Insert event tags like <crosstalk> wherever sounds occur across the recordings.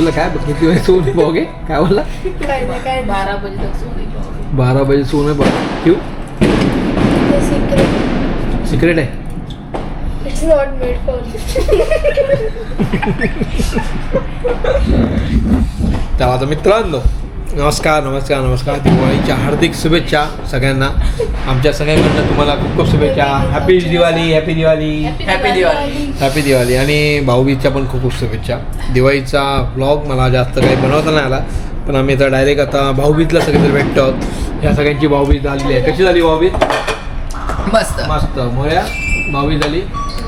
बोला काय किती वाजे सोने पाओगे काय बोला काय नाही काय बारा बजे तक सोने पाओगे बारा बजे सोने पाओ क्यों? सिक्रेट सिक्रेट आहे? इट्स नॉट मेड फॉर तर आता मित्रांनो नमस्कार नमस्कार नमस्कार. दिवाळीच्या हार्दिक शुभेच्छा सगळ्यांना. आमच्या सगळ्यांकडनं तुम्हाला खूप खूप शुभेच्छा. Happy Diwali happy Diwali happy Diwali happy Diwali आणि भाऊबीजच्या पण खूप खूप शुभेच्छा. दिवाळीचा ब्लॉग मला जास्त काही बनवता नाही आला पण आम्ही आता डायरेक्ट आता भाऊबीजला सगळेजण भेटतो ह्या सगळ्यांची भाऊबीज झालेली आहे. कशी झाली भाऊबीज? मस्त. मस्त. मोऱ्या भाऊबीज झाली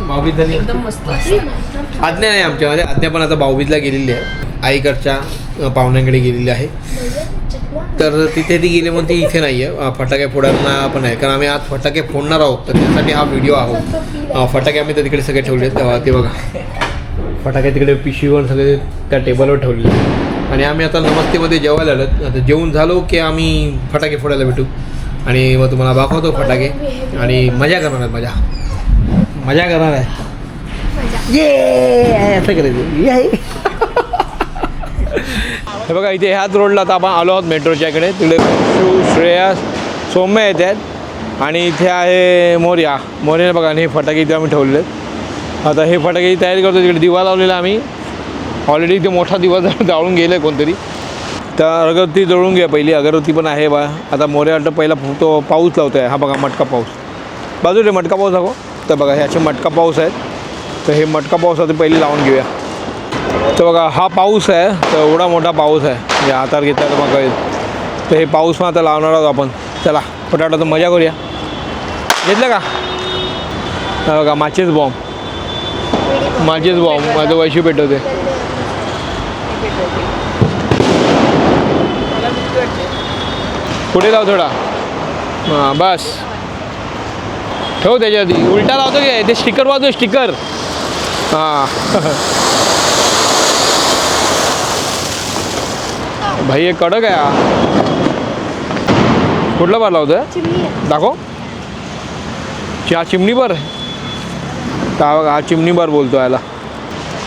भाऊबीज झाली एकदम मस्त. आज्ञा नाही आमच्यामध्ये. आज्ञा पण आता भाऊबीजला गेलेली आहे. आईकडच्या पाहुण्यांकडे गेलेली आहे. तर तिथे ती गेली म्हणून ती इथे नाही आहे फटाके फोडायला पण आहे. कारण आम्ही आज फटाके फोडणार आहोत. तर त्यासाठी हा व्हिडिओ आहोत फटाके आम्ही तर तिकडे सगळे ठेवले आहेत तेव्हा ते बघा. फटाके तिकडे पिशवीवर सगळे त्या टेबलवर ठेवलेले. आणि आम्ही आता नमस्तेमध्ये जेवायला आलो आता जेवून झालो की आम्ही फटाके फोडायला भेटू. आणि मग तुम्हाला दाखवतो फटाके. आणि मजा करणार आहे मजा. मजा करणार आहे. ये असं करायचं. हे बघा इथे ह्याच रोडला आता आपण आलो आहोत मेट्रोच्या इकडे. तिकडे शिव श्रेया सौम्य येत आहेत. आणि इथे आहे मोर्या. मोर्याने बघा आणि हे फटाके इथे आम्ही ठेवलेले आहेत. आता हे फटाके तयारी करतो तिकडे दिवा लावलेला आम्ही. ऑलरेडी इथे मोठा दिवा <laughs> जाळून गेलं आहे कोणतरी. तर अगरबत्ती जळून घ्या पहिली. अगरबत्ती पण आहे बा. आता मोर्या वाटतं पहिला तो पाऊस लावतो आहे हा बघा मटका पाऊस. बाजूला मटका पाऊस दाखव. तर बघा हे असे मटका पाऊस आहेत. तर हे मटका पाऊस आता पहिले लावून घेऊया. तर बघा हा पाऊस आहे तर एवढा मोठा पाऊस आहे. म्हणजे हातात घेतला तर मग कळेल. तर हे पाऊस मग आता लावणार आहोत आपण. चला फटाफट तर मजा करूया. घेतलं का? हा बघा माचेच बॉम्ब. माचेच बॉम्ब माझं वैशी पेटवते. पुढे लाव थोडा. हां बस. ठेव त्याच्या आधी उलटा लावतो की ते स्टिकर वाजव स्टिकर. हां. <laughs> भाई हे कडक आहे कुठला बार लावतोय दाखव हा। चिमणी बार हा बघा हा चिमणी बार बोलतो याला।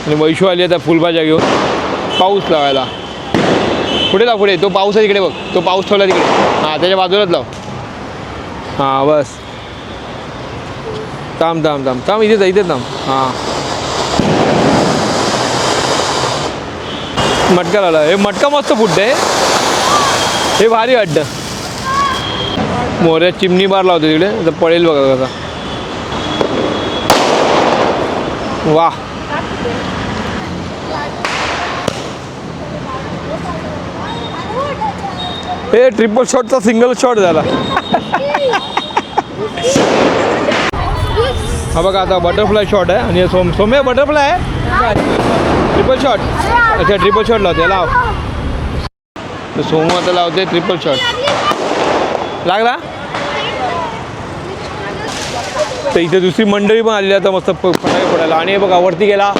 आणि वैशू आली आता फुलभाज्या घेऊन. पाऊस लावायला. पुढे लाव पुढे. तो पाऊस आहे तिकडे बघ. तो पाऊस ठेवला तिकडे. हां त्याच्या बाजूलाच लाव. हां बस. थांब थांब थांब. थांब इथेच आहे, इथेच थांब. हां. मटका लावला. हे मटका मस्त फुटते हे भारी वाटतं. मोऱ्या चिमणी बार लावतो तिकडे. तर पळेल बघा कसा. वा हे ट्रिपल शॉटचा सिंगल शॉट झाला. हा बघा आता बटरफ्लाय शॉट आहे. आणि सोम सोम्या बटरफ्लाय आहे. ट्रिपल शॉट अच्छा ट्रिपल शॉट लावते लाव. तर आता लावते ट्रिपल शॉट लागला? तर इथे दुसरी मंडळी पण आलेली आता मस्त फटाके फोडायला. आणि हे बघा वरती गेला.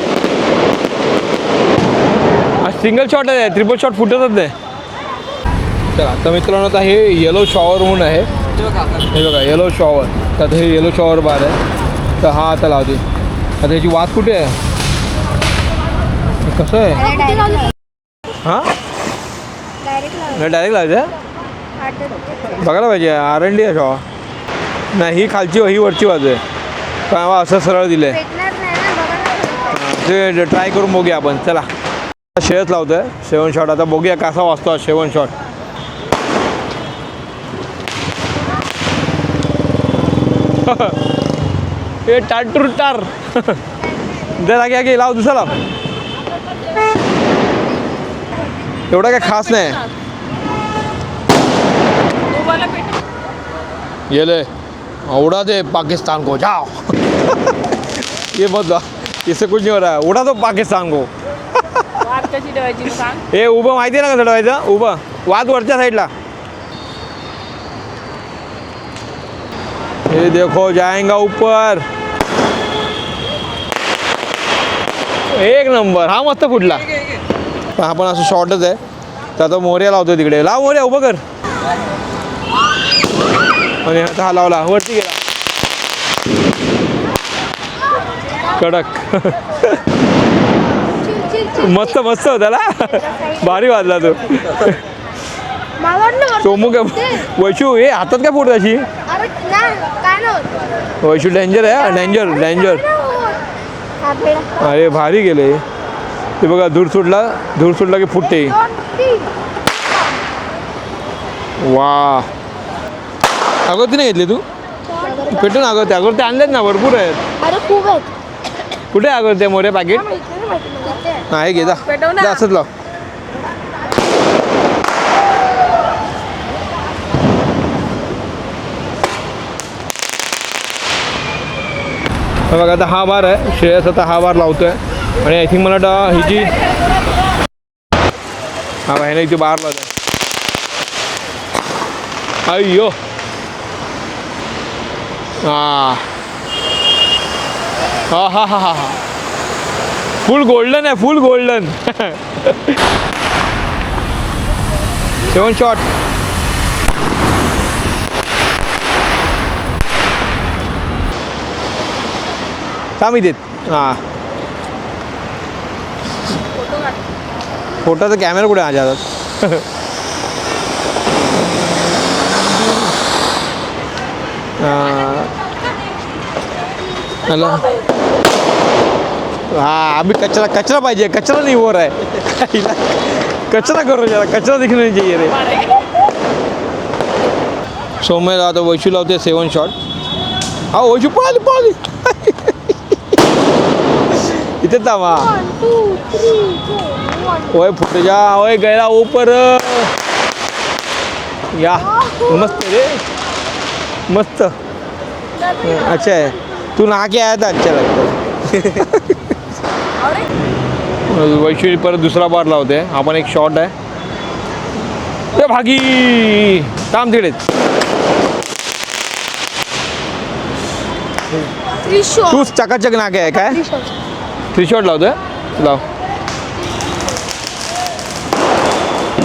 सिंगल शॉट आहे ट्रिपल शॉट फुटतच नाही. तर आता मित्रांनो आता हे येलो शॉवर म्हणून आहे. हे बघा येलो शॉवर तर आता हे येलो शॉवर बार आहे. तर हा आता लावते. आता ह्याची वाद कुठे आहे? कसं आहे? हां? डायरेक्ट डायरेक्ट लावायचं? बघायला पाहिजे आर एन डी आहे शॉवर नाही ही खालची ही वरची बाजू आहे. पण असं सरळ दिलं आहे नाही ते ट्राय करून बघूया आपण. चला. शेवच लावतोय. शेवण शॉट आता बघूया कसा हा शेवण शॉट <laughs> हे टाटूर टार जरा घ्या घे लाव दुसरा लाव. एवढा काय खास नाही. गेले. उड़ा दे पाकिस्तान को जाओ. ये मत ला इससे कुछ नहीं हो रहा है. उड़ा दो पाकिस्तान को. हे उभं माहिती ना कसं ठेवायचं उभं. वाद वरच्या साईडला हे देखो जाएगा ऊपर. एक नंबर. हा मस्त फुटला. पण हा पण असं शॉर्टच आहे. तर आता मोर्या लावतो तिकडे. लाव मोर्या उभं कर. आणि आता हा लावला. वरती गेला. कडक. मस्त मस्त होता ना? भारी वाजला तो. सोमू फुटते. वैशू हे हातात काय फोड अशी वैशू डेंजर आहे डेंजर डेंजर. अरे भारी गेले. ते बघा धूर सुटला धूर सुटला की फुटते. वा. अगरती नाही घेतली तू? पेटून अगरते अगरते आणलेत ना भरपूर आहेत. कुठे अगरते मोरे पॅकेट नाही घे जा. असंच लाव. बघा आता हा बार आहे. श्रेयस आता हा बार लावतोय. आणि आय थिंक मला वाटतं ही जी हा बाहेर इथे बाहेर लावतोय अय्यो. हा. हा हा हा हा हा. फुल गोल्डन आहे फुल गोल्डन सेवन शॉट थांब देत हां. फोटोचा कॅमेरा कुठे आहे माझ्या हातात हॅलो। हा आम्ही कचरा कचरा पाहिजे कचरा नाही वर हो आहे कचरा करू जरा कचरा देखील नाही चाहिए रे। सौम्य लावतो वैशू लावते सेवन शॉट। हा वैशू पळाली पळाली इथे थांबा ओए फुट जा. ओए गया ऊपर. या. मस्त रे. मस्त. अच्छा है तू नहा के आया था अच्छा लगता है वैश्वी परत दुसरा बार लावते. आपण एक शॉट आहे. ए भागी. काम तिकडेच shots. तूच चकाचक नाके आहे काय. थ्री शॉट लावतोय. लाव.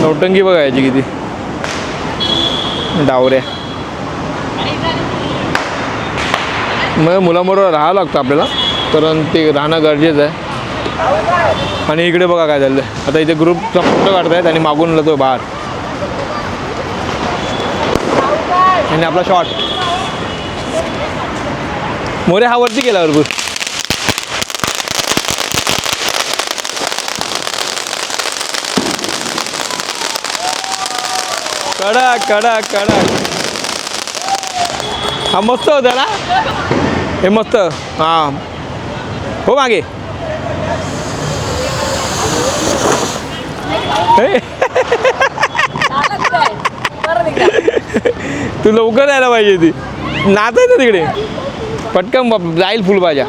नौटंकी बघायची किती. डावऱ्या. मग मुलांबरोबर राहावं लागतं आपल्याला कारण ते राहणं गरजेचं आहे. आणि इकडे बघा काय झालं आता इथे ग्रुपचा फोटो काढतायत आणि मागून तो बाहेर. आणि आपला शॉट मोरे हा वरती गेला भरपूर. कडक कडक कडक. हा मस्त होता ना? हे मस्त. हां. हो मागे. तू लवकर यायला पाहिजे ती नाचायचं तिकडे. पटकन जाईल फुलभाज्या.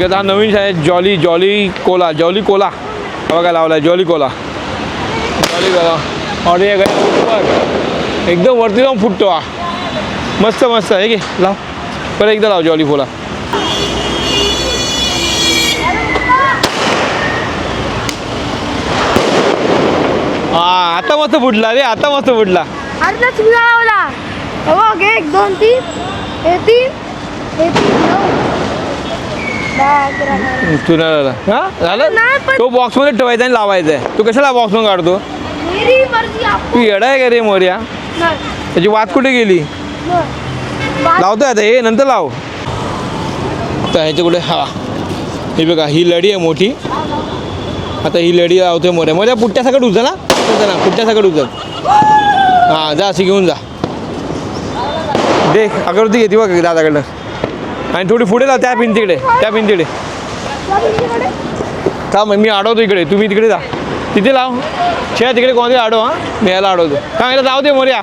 ठीक आहे हा नवीन आहे Jolly Jolly Cola Jolly Cola बघा लावला जॉली कोला जॉली कोला आणि हे एकदम वरती जाऊन फुटतो हा. मस्त मस्त. आहे की लाव. परत एकदा लाव जॉली कोला हा आता मस्त फुटला रे आता मस्त फुटला. अरे लावला. एक दोन तीन. हे तीन. हे तीन. तुला हा? झालं? तो बॉक्समध्ये ठेवायचा आणि लावायचा आहे. तू कशाला बॉक्समध्ये काढतो? मेरी मर्जी आप तू येडा आहे का रे मोर्या? त्याची वाट कुठे गेली? लावतोय आता हे नंतर लाव. तर ह्याच्या कुठे हा. ही बघा ही लढी आहे मोठी. आता ही लढी लावतोय मोऱ्या मोऱ्या पुट्ट्यासकट उचल ना? ना? पुट्ट्यासकट उचल हां जा अशी घेऊन जा. दे अगरबत्ती घेते बघ दादाकडनं. आणि थोडी पुढे लाव त्या भिंतीकडे त्या भिंतीकडे का मग थांब मी अडवतो इकडे तुम्ही तिकडे जा. तिथे लाव. छे तिकडे कोणते आडव हां? मी याला अडवतो. का याला जाऊ दे मोर्या.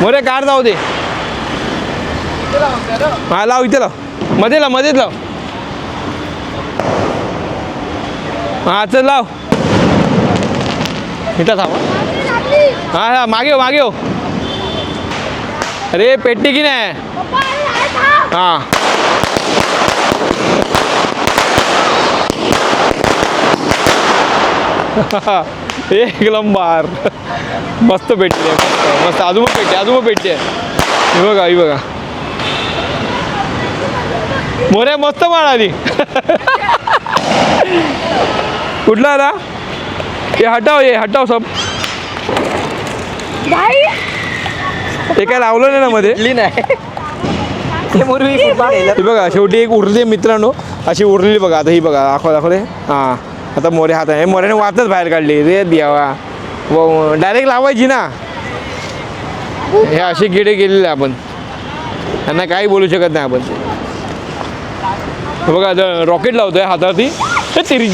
मोर्या कार जाऊ दे. हा लाव इथे लाव. मध्ये लाव मध्येच लाव. हा चल लाव. इथं थांबा हा. हा मागे हो मागे हो. अरे पेटली की नाही? हां. <laughs> एक लंबार मस्त पेटली आहे मस्त. मस्त. पेटते अजून पण पेटते ही बघा ही बघा. मोऱ्या मस्त माळाली <laughs> कुठला आला हे हटाव ये हटाव सब. भाई. ते काय लावलं नाही ना मध्ये? नाही. ही बघा. शेवटी एक उरली आहे मित्रांनो. अशी उरलेली बघा आता ही बघा दाखव दाखव रे हां. आता मोरे हात आहे. मोऱ्याने वातच बाहेर काढली. रे द्यावा डायरेक्ट लावायची ना. हे असे किडे केलेले आपण. त्यांना काही बोलू शकत नाही आपण. बघा आता रॉकेट लावतोय हातावरती. हे तिरी.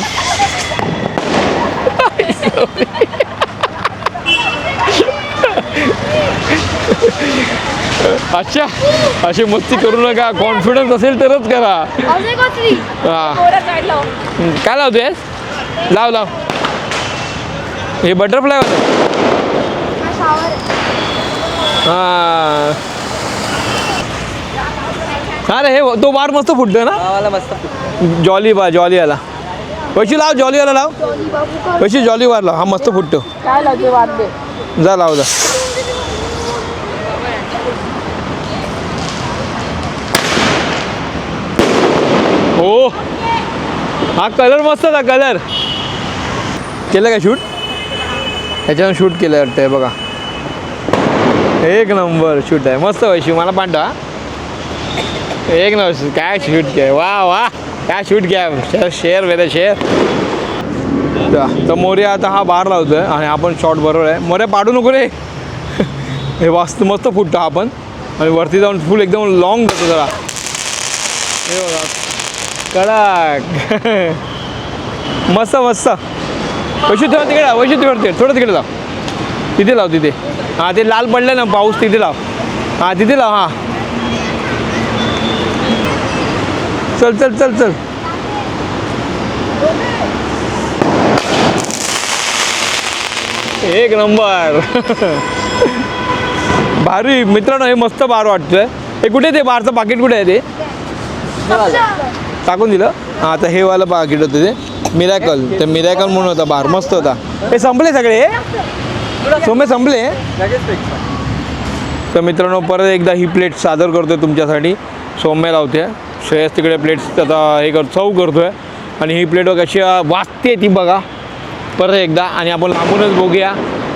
अच्छा अशी मस्ती करू नका. कॉन्फिडन्स असेल तरच करा. हा. लाव. हं, काय लावतोय? लाव लाव. हे बटरफ्लाय होतं हा रे हे. तो बार मस्त फुटतोय ना? गावाला मस्त फुटलं. जॉली बार जॉली आला पैसे लाव जॉलीवाला लाव. बाबू का? पैसे जॉली बार लाव हा मस्त फुटतो. लावते जा लाव जा. हो हा कलर मस्त होता कलर. केलं का शूट? ह्याच्यानं शूट केलं वाटतं बघा. एक नंबर शूट आहे. मस्त वैशी मला पांडा एक नंबर काय शूट घ्या वा वा. काय शूट घ्या शेअर शेअर. शेअर तर मोर्या आता हा बार लावतोय आणि आपण शॉट बरोबर आहे. मोर्या पाडू नको रे. हे वास्त मस्त फुटतो आपण. आणि वरती जाऊन फुल एकदम लॉंग जातो जरा. हे बघा. कडक. मस्त मस्त. वैशू तेव्हा तिकडे वैशू तिकडे. थोडं तिकडे लाव. तिथे लाव तिथे. हां ते लाल पडलं ना पाऊस तिथे लाव. हां तिथे लाव हां. चल चल चल चल. एक नंबर. भारी. मित्रांनो हे मस्त बार वाटतोय. हे कुठे ते बारचं पाकिट कुठे आहे ते? टाकून दिलं. आता हे वालं पाकिट होतं ते. मिरॅकल ते मिरॅकल म्हणून होता बार. मस्त होता. हे संपले सगळे? सोमे संपले? तर मित्रांनो परत एकदा ही प्लेट सादर करतोय तुमच्यासाठी. सौम्य लावते. श्रेयस तिकडे प्लेट्स आता हे कर चव करतोय. आणि ही प्लेट कशी वाजते ती बघा. परत एकदा. आणि आपण लांबूनच बघूया.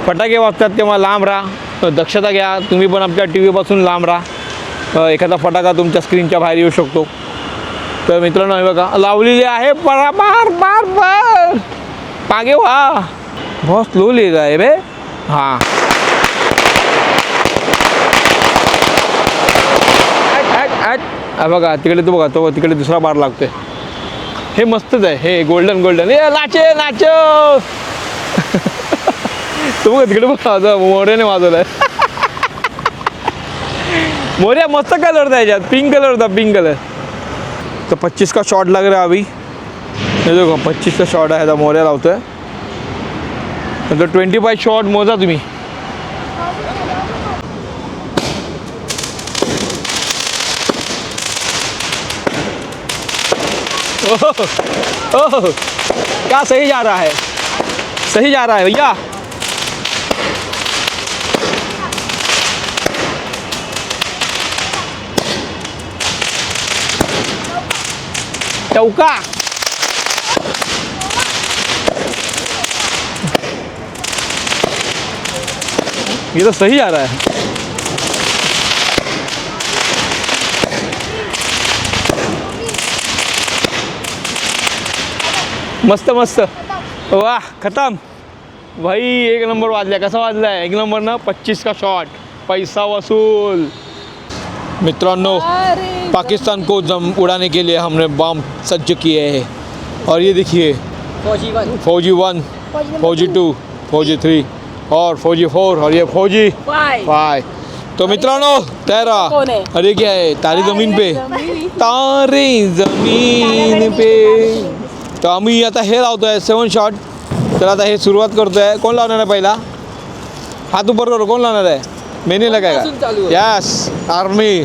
फटाके वाचतात तेव्हा लांब राहा. दक्षता घ्या. तुम्ही पण आमच्या टी व्हीपासून लांब राहा. एखादा फटाका तुमच्या स्क्रीनच्या बाहेर येऊ शकतो. तर मित्रांनो हे बघा लावलेली आहे. परा बार बार बार पागे वा बहुत स्लो लिहिलं आहे रे. हां. हा बघा तिकडे तू बघा तो तिकडे दुसरा बार लागतोय. हे मस्तच आहे. हे गोल्डन गोल्डन ए नाचे नाच. तू बघा तिकडे बघा आता मोऱ्याने वाजवलाय. <laughs> मोऱ्या मस्त कलर होता याच्यात. पिंक कलर होता पिंक कलर तो पच्चीस का शॉट लग रहा है अभी। हे देखो, पच्चीस का शॉट आहे मोऱ्या लावतोय नंतर ट्वेंटी फाय शॉट मोजा तुम्ही। ओह ओह, क्या सही जा रहा है? सही जा रहा है भैया। चौका. ये तो सही आ रहा है. मस्त मस्त. वाह खतम. भाई एक नंबर वाजला. कसा वाजला? है एक नंबर ना पच्चीस का शॉट पैसा वसूल. मित्रांनो पाकिस्तान को जम उड़ाने के लिए हमने बम सज्ज किए हैं। और ये देखिए फौजी बन. फौजी वन फौजी टू फौजी थ्री और फौजी फोर और ये फौजी. फाइव तो मित्रांनो तेरा? अरे क्या है? तारी जमीन पे। तारे जमीन पे। तर आम्ही आता हे लावतोय सेवन शॉट तर आता हे सुरुवात करतोय. कोण लावणार आहे पहिला? हात उपर करू कोण लावणार आहे? चालू लगाय आहे. यस आर्मी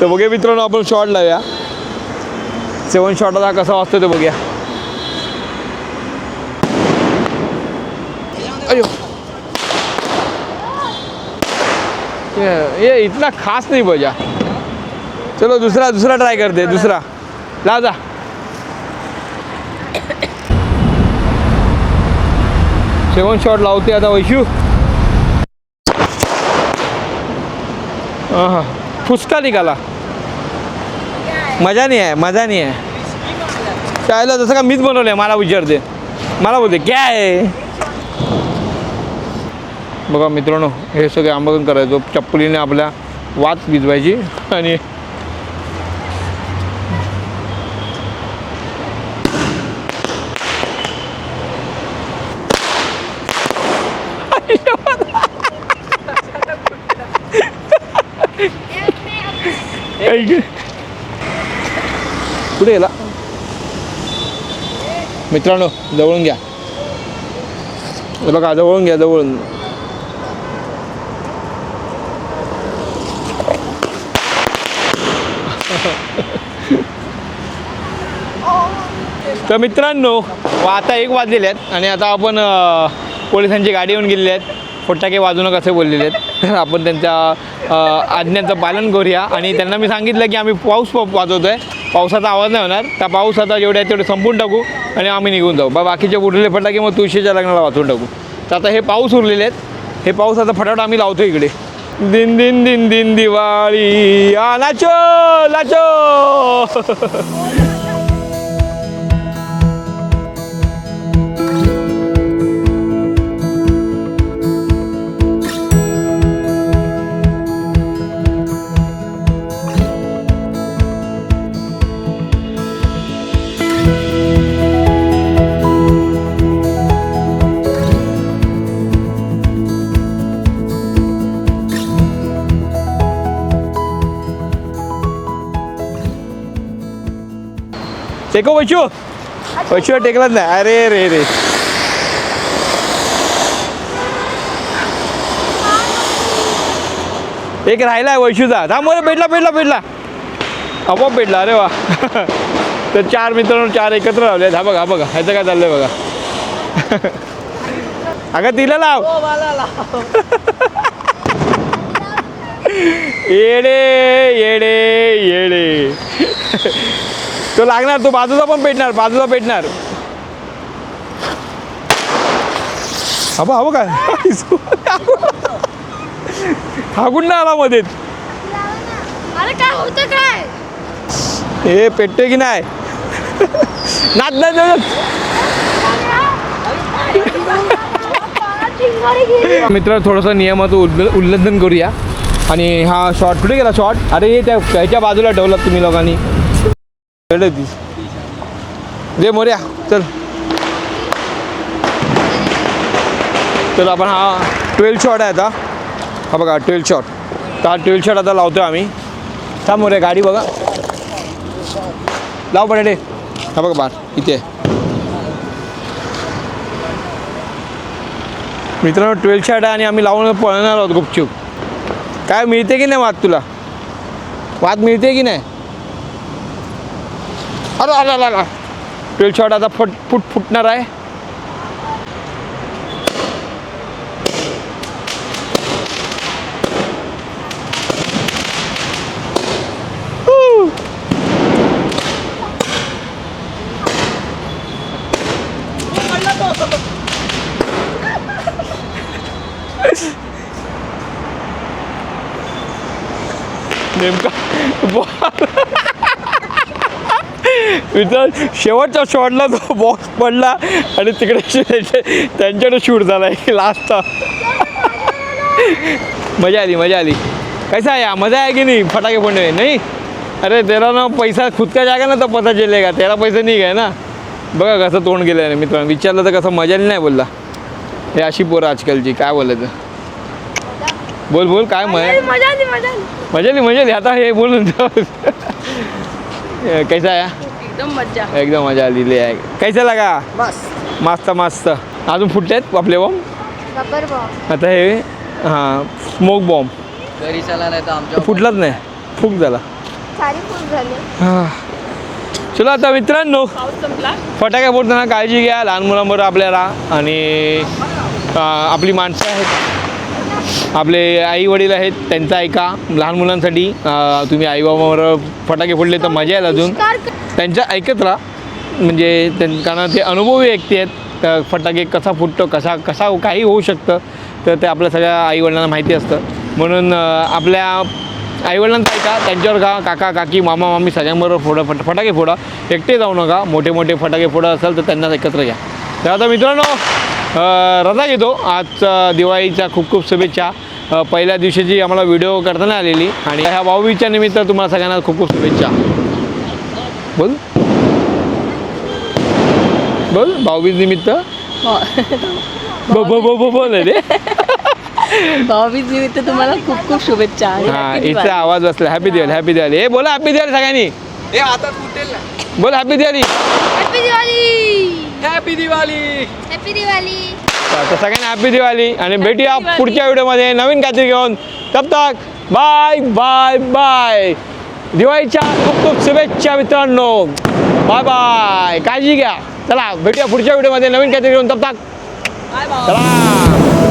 तर बघूया मित्रांनो आपण शॉट लावूया. सेवन शॉट आता कसा वाजतो ते बघूया. अयो ये ये इतना खास नहीं बजा. चलो दुसरा दुसरा ट्राय करते दुसरा. लाव जा. सेवन शॉट लावते आता वैशू. हा फुसका निघाला. मजा नाही आहे मजा नाही आहे. त्याला जसं का मीच बनवलं आहे मला विचारते मला बोलते क्या आहे बघा मित्रांनो हे सगळे आंबगन करायचो. चप्पलीने आपल्या वात भिजवायची आणि कुठे गेला मित्रांनो जवळून घ्या बघा जवळून घ्या जवळून तर मित्रांनो आता एक वाजलेले आहेत. आणि आता आपण पोलिसांची गाडी येऊन गेलेली आहेत. फटाके वाजू नका असे बोललेले आहेत. तर <laughs> आपण त्यांच्या आज्ञांचं पालन करूया. आणि त्यांना मी सांगितलं की आम्ही पाऊस प- वाजवतो आहे पावसाचा आवाज नाही होणार. त्या पाऊस आता जेवढे आहे तेवढे संपून टाकू आणि आम्ही निघून जाऊ. बा बाकीचे उरलेले फटाके मग तुळशीच्या लग्नाला वाचून टाकू. तर आता हे पाऊस उरलेले आहेत. हे पाऊस आता फटाफट आम्ही लावतो इकडे. दिन दिन दिन दिन दिवाळी. आ नाचो नाचो. <laughs> टेको वैशू वैशू टेकलाच नाही. अरे रे रे. एक राहिला वैशूचा. थांब बरं भेटला भेटला भेटला आपोआप भेटला अरे वा. <laughs> तर चार मित्रांनो चार एकत्र लावले हा बघा हा बघा. ह्याचं काय चाललंय बघा. <laughs> अगं तिला लाव. हो लाव. येडे येडे येडे. <laughs> तो लागणार तो बाजूचा पण पेटणार बाजूचा पेटणार. हबा हवं काय? हागून ना आला मध्ये अरे काय होतं काय? हे पेटते की नाही? नाच नाच नाच. चिंगारी गेली मित्र थोडंसं नियमाचं उल्ल उल्लंघन करूया. आणि हा शॉर्ट कुठे गेला शॉर्ट अरे हे त्या ह्याच्या बाजूला ठेवलात तुम्ही लोकांनी. खेळत दे. मोर्या चल. चल आपण हा ट्वेल्व शॉट आहे आता. हा बघा ट्वेल्व शॉट. तर हा ट्वेल्व शॉट आता लावतो आम्ही. थांब मोर्या गाडी बघा. लाव पडे हा बघा बार इथे. मित्रांनो ट्वेल्व शॉट आहे आणि आम्ही लावून पळणार आहोत गुपचूप. काय मिळते की नाही वाद तुला? वाद मिळते की नाही? अरे अरे अरे अरे ट्वेल्व शॉट आता फट फुट फुटणार आहे! नेमका <laughs> मित्र शेवटच्या शॉटला तो बॉक्स पडला आणि तिकडे त्यांच्या- त्यांच्याकडे शूट झाला लास्टचा मजा आली मजा आली. कैसा है यार मजा आहे की नहीं? फटाके फोड़ने में नहीं? अरे तेरा ना पैसा खुद का जागा ना तो पता चलेगा तेरा पैसा नाही आहे ना? बघा कसं तोंड गेलं आहे मित्रांनो. विचारलं तर कसं मजा नाही बोलला. हे अशी पोरं आजकालची काय बोलायचं बोल बोल काय मजा? मजा आली मजा आली मजा आली. मजा आली आता हे बोलून कैसा आहे एकदम मज्जा. एकदम मजा आलेली आहे. कैसा लागा? बस मस्त मस्त. अजून फुटलेत आपले बॉम्ब आता हे हां स्मोक बॉम्ब घरी चला नाही तर आमच्या फुटलाच नाही. फूक झाला. सारी फुल झाले. हां. चला आता मित्रांनो पाऊस संपला. फटाके फोडताना काळजी घ्या. लहान मुलांबरोबर आपल्याला आणि आपली माणसं आहेत. आपले आई वडील आहेत त्यांचं ऐका. लहान मुलांसाठी तुम्ही आईबाबाबरोबर फटाके फोडले तर मजा येईल अजून. त्यांच्या ऐकत राहा. म्हणजे त्यां कारण ते अनुभवी व्यक्ती आहेत. तर फटाके कसा फुटतो कसा कसा काही होऊ शकतं तर ते आपल्या सगळ्या आईवडिलांना माहिती असतं. म्हणून आपल्या आईवडिलांचं ऐका त्यांच्यावर का काका काकी मामा मामी सगळ्यांबरोबर फोडा फट फटाके फोडा. एकटे जाऊ नका. मोठे मोठे फटाके फोडा असेल तर त्यांनाच एकत्र घ्या. तर आता मित्रांनो रजा घेतो. आज दिवाळीच्या खूप खूप शुभेच्छा. पहिल्या दिवशीची आम्हाला व्हिडिओ करताना आलेली आणि ह्या भाऊबीच्या निमित्त तुम्हाला सगळ्यांना खूप खूप शुभेच्छा. बोल. बोल भाऊबीज निमित्त. ब ब ब ब बोल रे. भाऊबीज निमित्त तुम्हाला खूप खूप शुभेच्छा. हा इथं. आवाज बसला. हॅपी दिवाळी हॅपी दिवाळी हे बोला हॅपी दिवाळी सगळ्यांनी. हे आता फुटेल ना. बोल happy Diwali happy Diwali happy Diwali happy Diwali तर सगळ्यांना हॅपी दिवाळी आणि भेटूया. पुढच्या व्हिडिओमध्ये. नवीन काहीतरी घेऊन. तब तक बाय बाय बाय दिवाळीच्या खूप खूप शुभेच्छा मित्रांनो. Bye bye. काळजी घ्या. चला भेटूया पुढच्या व्हिडिओमध्ये. नवीन काहीतरी घेऊन. तब तक. चला.